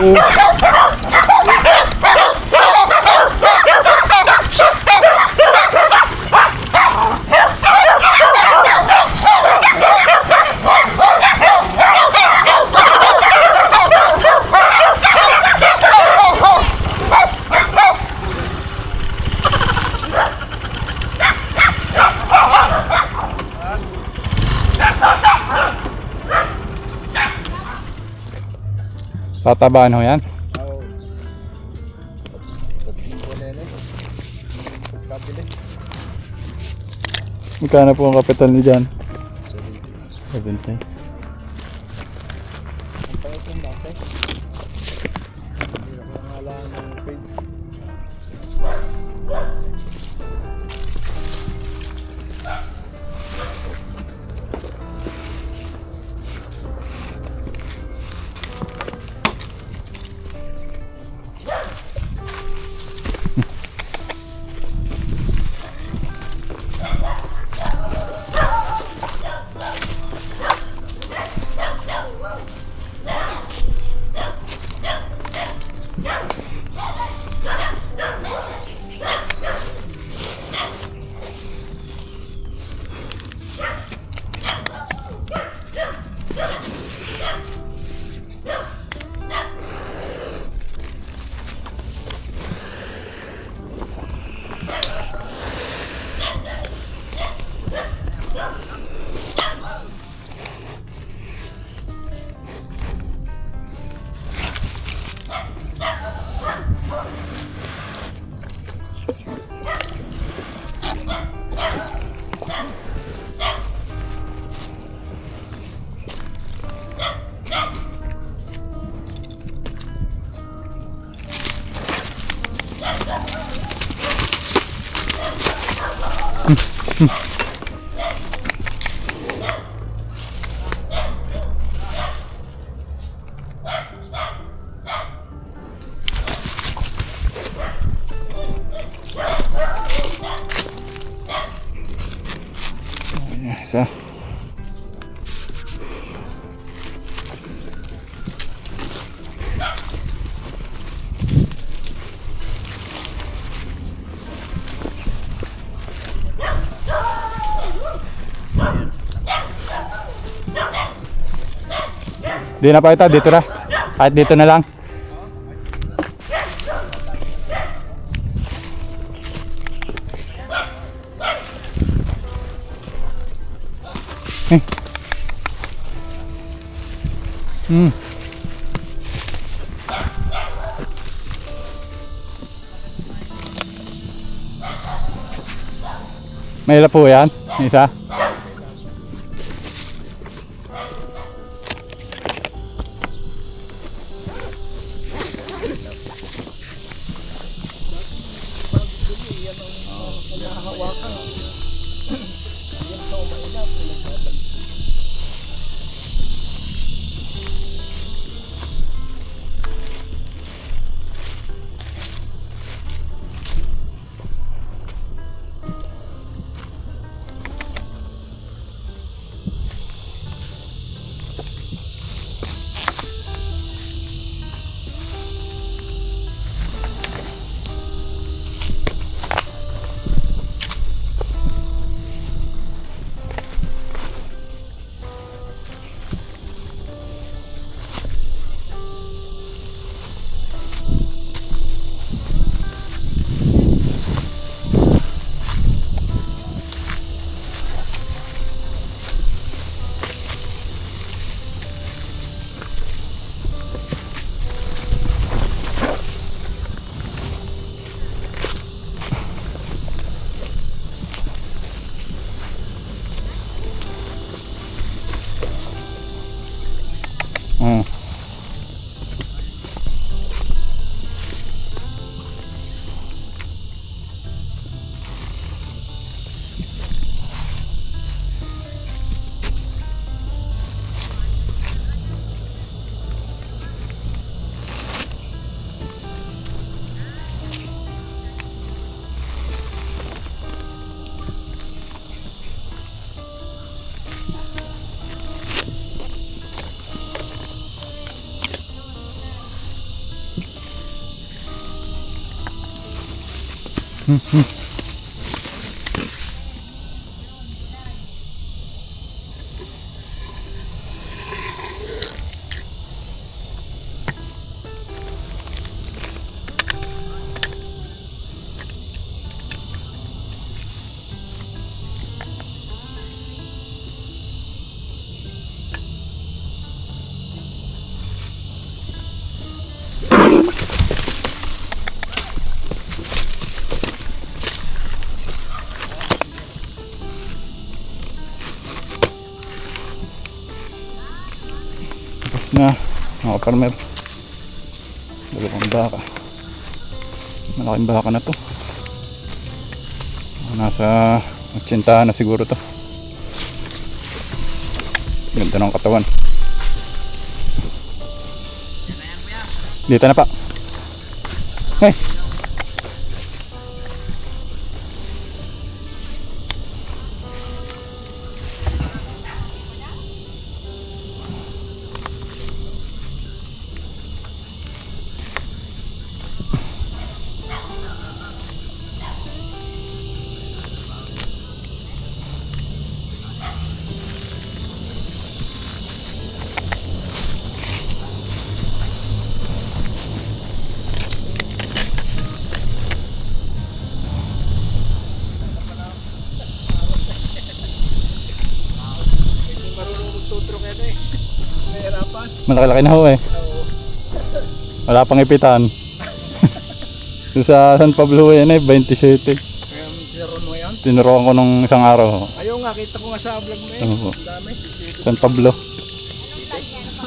Oh. Tatabaan ho yan. Magkano po ang kapital ni Jan? 70. 70. Yeah. Isa. Di na pa ito, dito na. Kahit dito na lang. อืมไม่ละปูยันนี่ซะ Tapos mga farmer. Dalawang baka. Malaking baka na to. Nasa 80 na siguro to. Ganda ng katawan. Dito na pa. Hey! Malaki-laki na ho eh. Wala pang ipitan. Sa San Pablo yan eh, 27. Kaya siron mo yan. Tinuruan ko nung isang araw. Ayaw nga, kita ko nga sa vlog mo eh. Oo. Ang dami. San Pablo.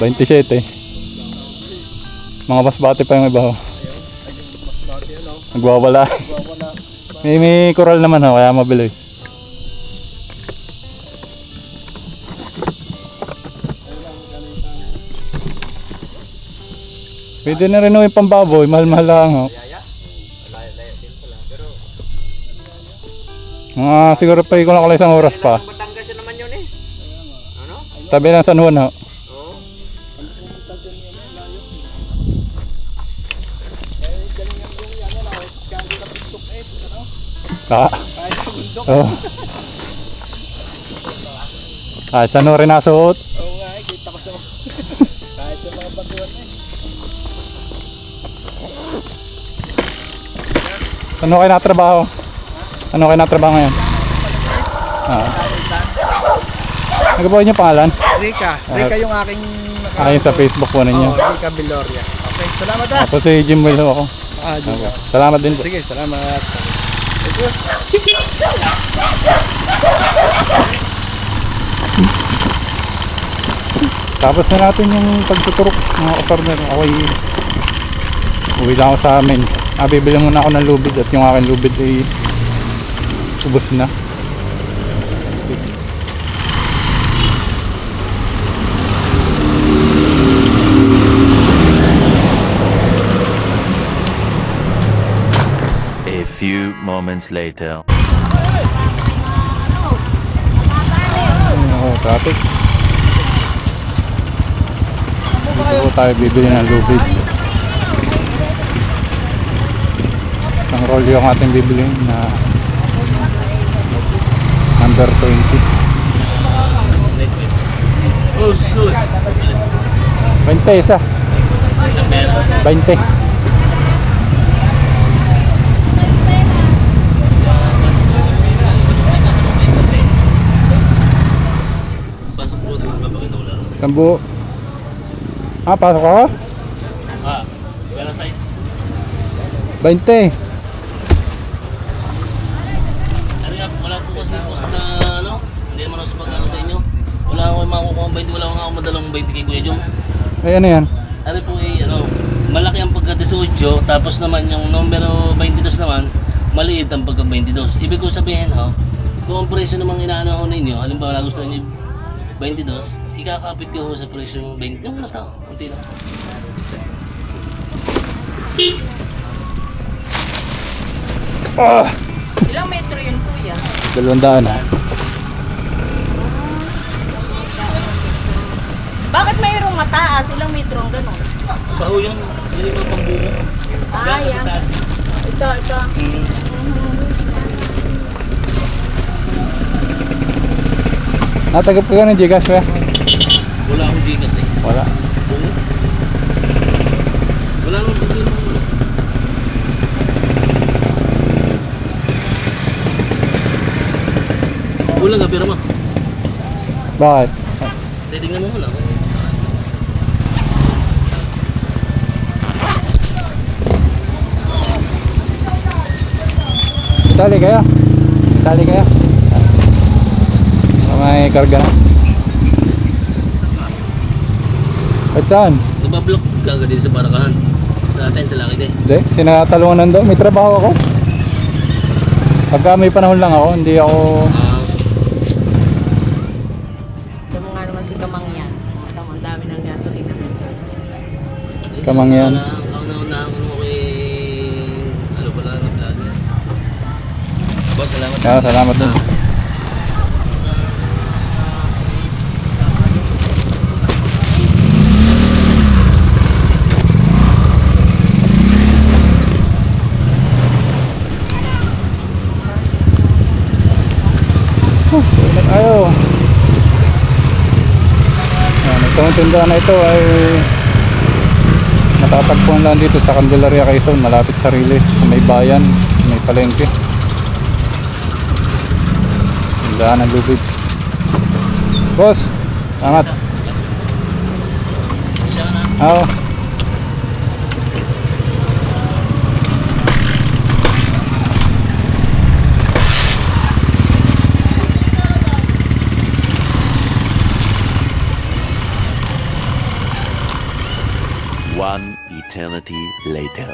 27. Mga basbate pa yung iba ho. Oh. Nagwawala. Wawala. May, may coral naman ho, kaya mabili. Pwede na rin yung pambaboy, mahal-mahal lang ho. Mga siguro pa ko lang kung isang oras pa. Batangas naman yun eh. Ano? Tabi ng San Juan ho. Oo. Ah. Oh. Ah, saan ho rin nasuot? Ano kayo natrabaho? Ano kayo natrabaho ngayon? Ah. Nagabawa niyo pangalan? Rika, Rika yung aking Ayun sa Facebook po ninyo. Oh, Rika Biloria. Okay, salamat ah. Ako si Jim Will ho ako. Ah, di ba? Salamat din po. Sige, salamat. Tapos na natin yung pagtuturok mga kaparmer. Okay. Uwi lang ako sa amin. Ah, bibili muna ako ng lubid at yung aking lubid ay ubos na. A few moments later. Ako, traffic. Dito tayo bibili ng lubid. Ang roll yung ating bibili na number 20. 20 isa. 20. Pasok po ito, papakita ko lang. Kambu. Ah, pasok ako? Ah, pera size. 20. Ano nga, wala po kasi post na ano, hindi naman ako sa pagkano sa inyo. Wala akong makukuha ang 20, wala akong ako madalang 20 kay Kuya Jong. Ay, ano yan? Ano po eh, ano, malaki ang pagka-18, tapos naman yung numero 22 naman, maliit ang pagka-22. Ibig ko sabihin ho, kung ang presyo namang inaano ho ninyo, halimbawa gusto niyo 22, ikakapit ko ho sa presyo ng 20, yung mas na, kunti lang. Ah! Ilang metro yun, kuya? dalawang daan ha bakit mayroong mataas ilang metro ang ganun baho yun hindi mo pang bumo ah yan ito ito mm. Natagap ka ka ng Gcash ba? Wala akong Gcash eh. Wala. Kulang ka, pero ma. Bakit? Titingnan mo muna. Itali kayo? Itali kayo? May karga na. At saan? Nabablock ka agad din sa barakahan. Sa atin, sa laki din. Hindi, sinatalungan doon. May trabaho ako. Pagka may panahon lang ako, hindi ako... Ah, Kamangyan. Tama, ang dami ng gasolina. Kamangyan. Ang nauna ko nung kay... Ano pala na vlogger. Boss, salamat. Ah, salamat din. Huh, Ingat tayo. Yan, itong tindahan na ito ay matatagpuan lang dito sa Candelaria Quezon, malapit sa Riles, may bayan, may palengke. Tindahan ng lubid. Boss, angat. Siya na. Oo. One eternity later.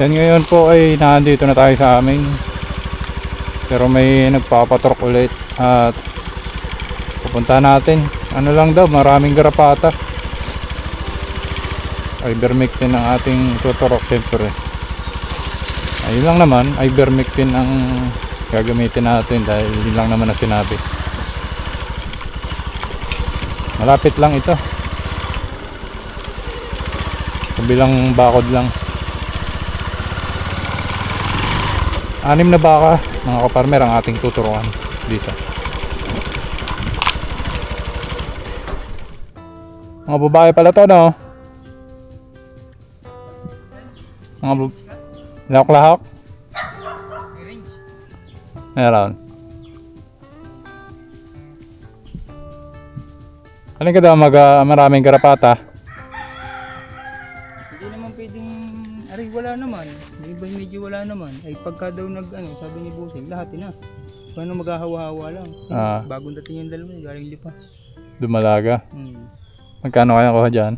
Yan ngayon po ay nandito na tayo sa amin. Pero may nagpapatrok ulit at pupunta natin. Ano lang daw, maraming garapata. Ivermectin ang ating tuturok siyempre. Ayun lang naman, ivermectin ang gagamitin natin dahil yun lang naman ang sinabi. Malapit lang ito. Kabilang bakod lang. Anim na baka, mga kaparmer, ang ating tuturuan dito. Mga babae pala to, no? Mga. Lahok-lahok? Meron. Alin ka daw mag, ah, maraming garapata? Wala naman. May iba medyo wala naman. Ay pagka daw nag, ano, sabi ni Busing, lahat na. Paano maghahawa-hawa lang. Ah. Bagong dating yung dalawa, galing lipa. Dumalaga. Hmm. Magkano kaya kuha dyan?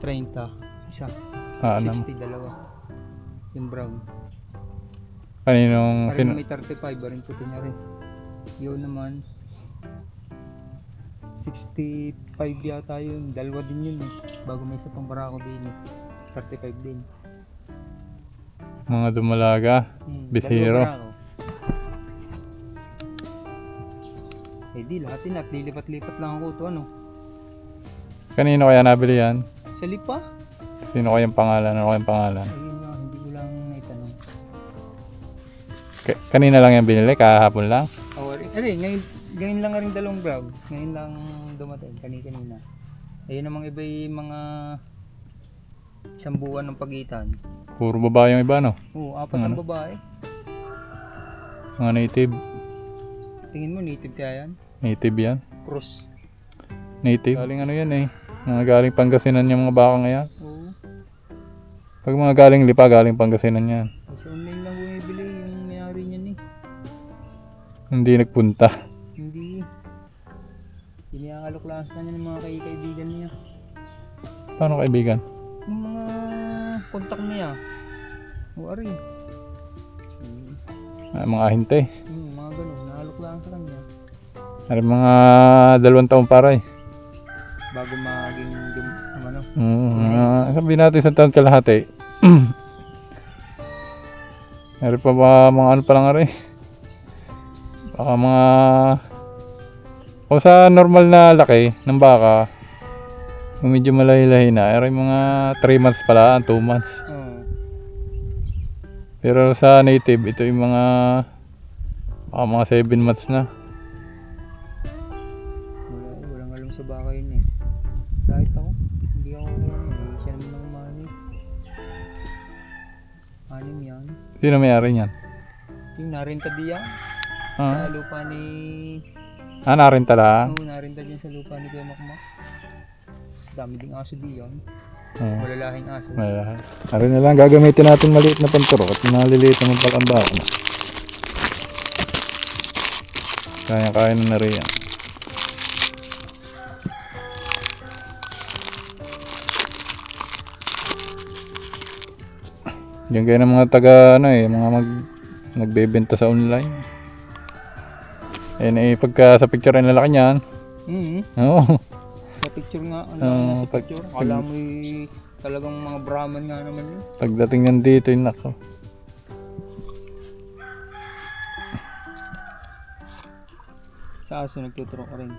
30. Isa. Ah, ano? 60, dalawa. Yung brown. Kaninong... Parang may 35, baring puti niya rin. Yun naman. 65 yata yun. Dalawa din yun eh. Bago may isa pang barako din eh. 35 din. Mga dumalaga. Hmm, Bisiro. dalawa barako. Eh di, lahat din at lilipat-lipat lang ako to ano. Kanino kaya nabili yan? Sa lipa? Sino kayang pangalan? Ano kayang pangalan? Ayun nga, hindi ko lang naitanong. K- kanina lang yan binili? Kahapon lang? Oh, eh, eh, ngayon, ngayon lang rin dalawang brown. Ngayon lang dumating, kani-kanina. Ayun namang iba mga isang buwan ng pagitan. Puro babae yung iba, no? Oo, apat ang Ano? babae. Mga native. Tingin mo, native kaya yan? Native yan. Cross. Native. Galing ano yan eh. Mga galing Pangasinan yung mga baka ngayon. Oo. Pag mga galing Lipa, galing Pangasinan yan. Sa online lang bumibili yung mayari niyan eh. Hindi nagpunta. Hindi. Iniaalok lang sa kanya ng mga kaibigan niya. Paano kaibigan? Kontak niya. O ari. Hmm, Ah, mga ahinte. hmm, mga ganun. Naalok lang sa kanya. Ay, mga dalawang taon para eh. Bago maging ang ano. Mm, mga, sabihin natin isang taon kalahati. Meron pa ba mga ano pa lang rin? Baka mga... O sa normal na laki ng baka, Nung medyo malahi-lahi na, eh, ay mga 3 months pala, ah, 2 months. Oh. Pero sa native, ito yung mga baka mga 7 months na. Wala, walang alam sa baka yun eh. Kahit ako, hindi ako alam. Eh. Hindi siya naman ng mani. Anim yan. Sino may-ari niyan? Yung narinta diyan. Ah. Sa lupa ni... Ah, narinta la? Oo, narinta diyan sa lupa ni Kuya Makmak. Dami ding aso diyan. Oo. Malalahing aso. Ayan. Ano na lang, gagamitin natin maliit na panturo at maliliit naman pala ang baka. Kaya-kaya na na rin yan. Yan kaya ng mga taga, ano eh, mga mag, nagbebenta sa online. Ayan eh, pagka sa picture ay lalaki niyan. Mm Oo. Sa picture nga, ano Oo, nasa pag- picture. pag- Akala mo eh, talagang mga Brahman nga naman yun. Pagdating yan dito, yun ako. Sa aso nagtuturo ka rin.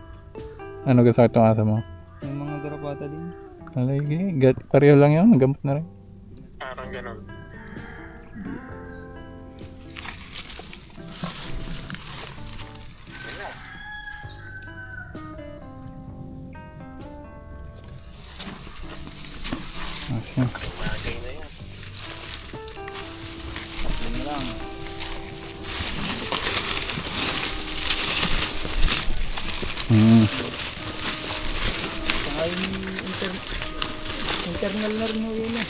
Ano ka sa itong asa mo? May mga garapata din. Alay, gat, pareho lang yun, gamot na rin. Parang ganun. Yun na lang. Hmm. Yung inter internal na rin yun eh.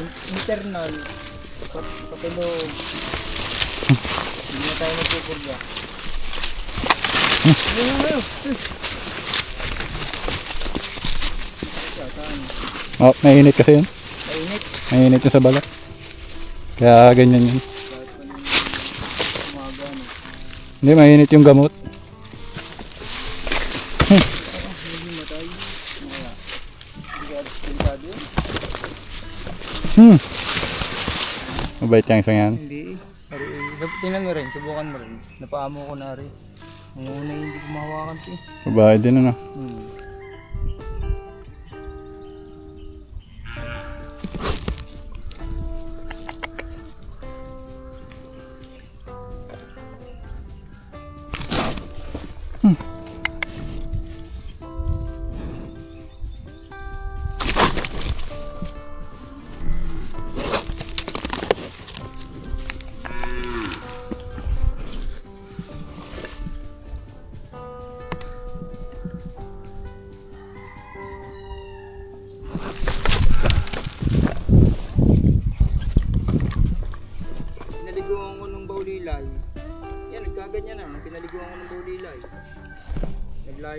In- internal. Loob. Hindi na tayo magpupurga. Ayun na kayo. Saan? Oh, mainit kasi yun. Mainit. Mainit yun sa balat. Kaya ganyan yun. Nung. Hindi, mainit yung gamot. Yun. Hmm. Mabait yung isang yan. Hindi. Eh. Tingnan mo rin, subukan mo rin. Napaamo ko na rin. Ang una hindi ko mahawakan to eh. Babae din ano. Hmm.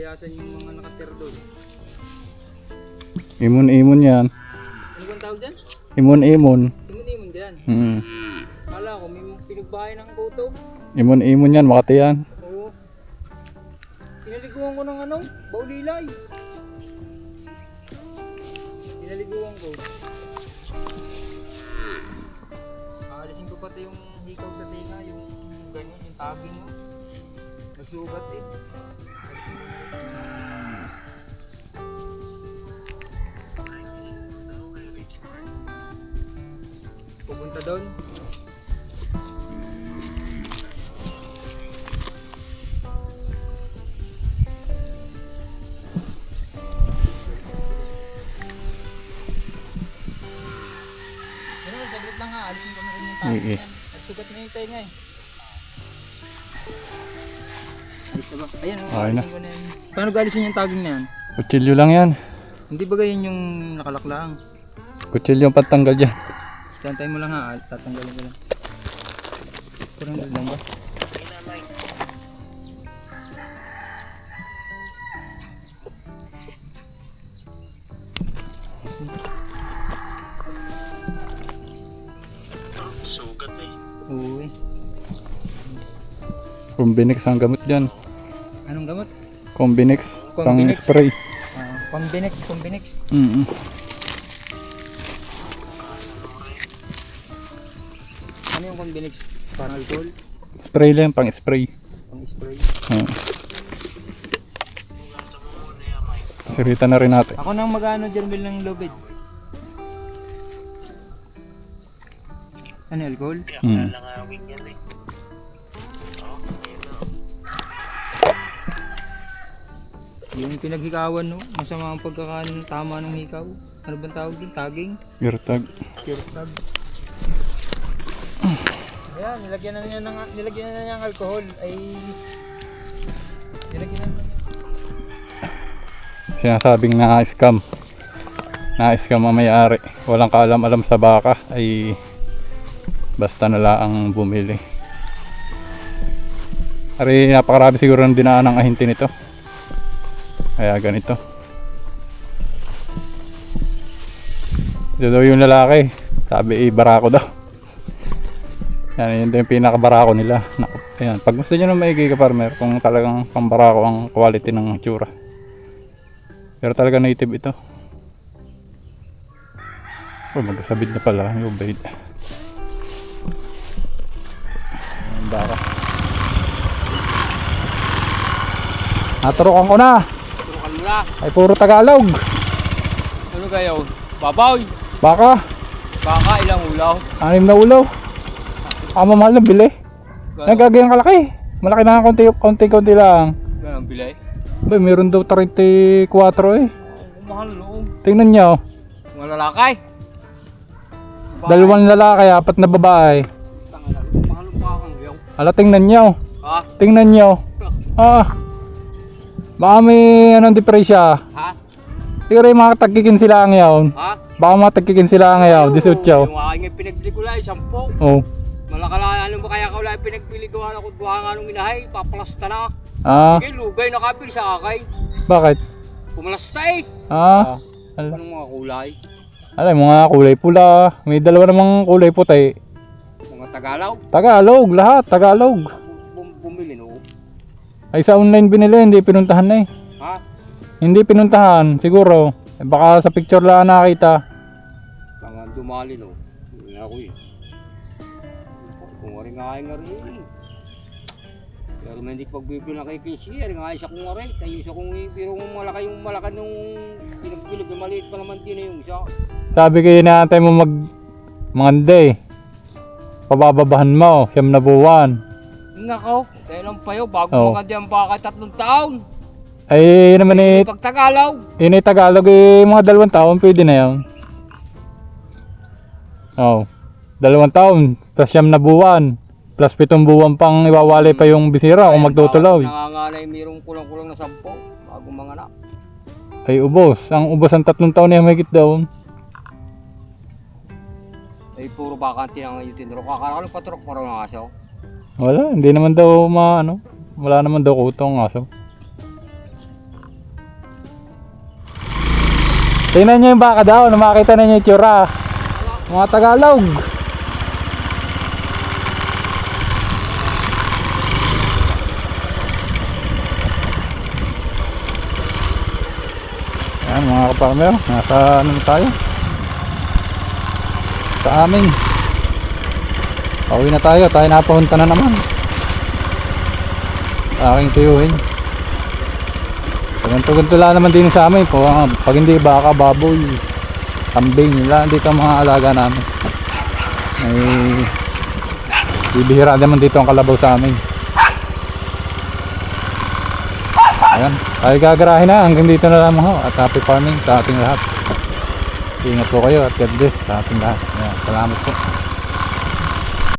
Naglayasan yung mga nakatira doon. Imun-imun yan. Ano bang tawag dyan? Imun-imun. Timun-timun dyan. Hmm. Kala ko, may pinagbahay ng kuto. Imun-imun yan, Makati yan. Oo. Pinaliguan ko ng ano, baulilay. Doon. Saglit lang ha, alisin ko na rin yung yan. Nagsugat na yung tenga eh. Alis na ba? Ayan, oh, Okay na. alisin ko na. Paano galisin yung tabing na yan? Kutsilyo lang yan. Hindi ba ganyan yung nakalaklang? Kutsilyo ang pantanggal dyan. Tantay mo lang ha, tatanggalin ko lang. Parang lang ba? Sugat eh. Eh. Combinix ang gamot dyan. Anong gamot? Combinix. Pang Combinix. spray. Ah, Combinex, Combinex. Mm Combinex? Parang alcohol? Spray lang, pang spray. Pang spray? Uh. Sirita na rin natin. Ako nang mag-ano dyan bil ng lobid. Ano alcohol? Hmm. Yung pinaghikawan no, masama ang pagkakaan tama ng hikaw. Ano bang tawag din? Tagging? Eartag. Pure tag. Nilagyan na niya ng nilagyan na niya ng alcohol. Ay nilagyan na niya. sinasabing na-scam na-scam ang may-ari. Walang kaalam-alam sa baka. Ay basta na lang bumili. Ari napakarami siguro ng dinaan ng ahinti nito. Kaya ganito. Ito daw yung lalaki. Sabi eh barako daw yan yun yung pinakabarako nila Naku, ayan. pag gusto nyo ng maigi ka farmer kung talagang pambarako ang quality ng tsura pero talaga native ito. Oh, magkasabit na pala yung bait. Ang baka. Naturukan ko na. Turukan mo na. Ay puro Tagalog. Ano kayo? Babaw. Baka, Baka ilang ulaw. anim na ulaw. Ang mamahal na bili. Nagagayang kalaki. Malaki na konti, konti, konti lang. Ganang bilay. Ba, meron daw 34 eh. Mahal loob. Tingnan nyo. Mga lalakay. Dalawang lalaki, apat na babae. Tanga na. Mahal pa kang yaw. Ala, tingnan nyo. Ha? Tingnan nyo. Ah. Baka may anong depresya. Ha? Siguro yung mga tagkikin sila ngayon. Ha? Baka mga tagkikin sila ngayon. 18. Yung aking lang, sampo. Oh. Malakala, ano ba kaya ka wala pinagbili ko, ano ko, buha nga nung inahay, papalasta na. Ah, Sige, lugay na kapil sa akay. bakit? Pumalasta eh. Ah. Ala, Anong mga kulay? ala, yung mga kulay pula. May dalawa namang kulay puti. Mga Tagalaw. Tagalog, lahat. Tagalog. Bum- bumili no. Ay sa online binili, hindi pinuntahan na eh. Ha? Hindi pinuntahan, siguro. Eh, baka sa picture lang nakita. Mga dumali no. Hindi ako eh. Kung rin nga rin. Pero may hindi pagbibili na kay Kinsier, nga isa kong rin. Tayo isa kong ibiro mo malaki yung malaki nung pinagbilog na maliit pa naman din yung isa. Sabi kayo na mo mag mangande. Pabababahan mo, siyam na buwan. Nakaw, kailan pa yun, bago Oo. mga diyan baka tatlong taon. Ay, yun naman eh, Pag Tagalaw, Yun ay Tagalog eh, mga dalawang taon, pwede na yun. Oh, dalawang taon, plus siyam na buwan, plus pitong buwan pang iwawali pa yung bisira kung magtutuloy. Nanganganay mayroong kulang-kulang na sampo, bago mga anak. Ay ubos, ang ubos ang tatlong taon na mahigit daw. Ay puro bakante na ngayon tinuro. Kakala ko paturok pa ng aso. Wala, hindi naman daw ma, ano, wala naman daw kutong aso. Tingnan niyo yung baka daw, makita na niyo yung tsura. Mga Tagalog. Kaparmer, nasa ano tayo? Sa amin. Pauwi na tayo, tayo napunta na naman. Aking tiyuhin. Ganto-ganto naman din sa amin po. ah, Pag hindi baka, baboy, kambing, lang dito ang mga alaga namin. May bibihira naman dito ang kalabaw sa amin. Ayan, tayo gagarahin na. Hanggang dito na lamang ho. At happy farming sa ating lahat. Ingat po kayo at God bless sa ating lahat. Ayan, salamat po.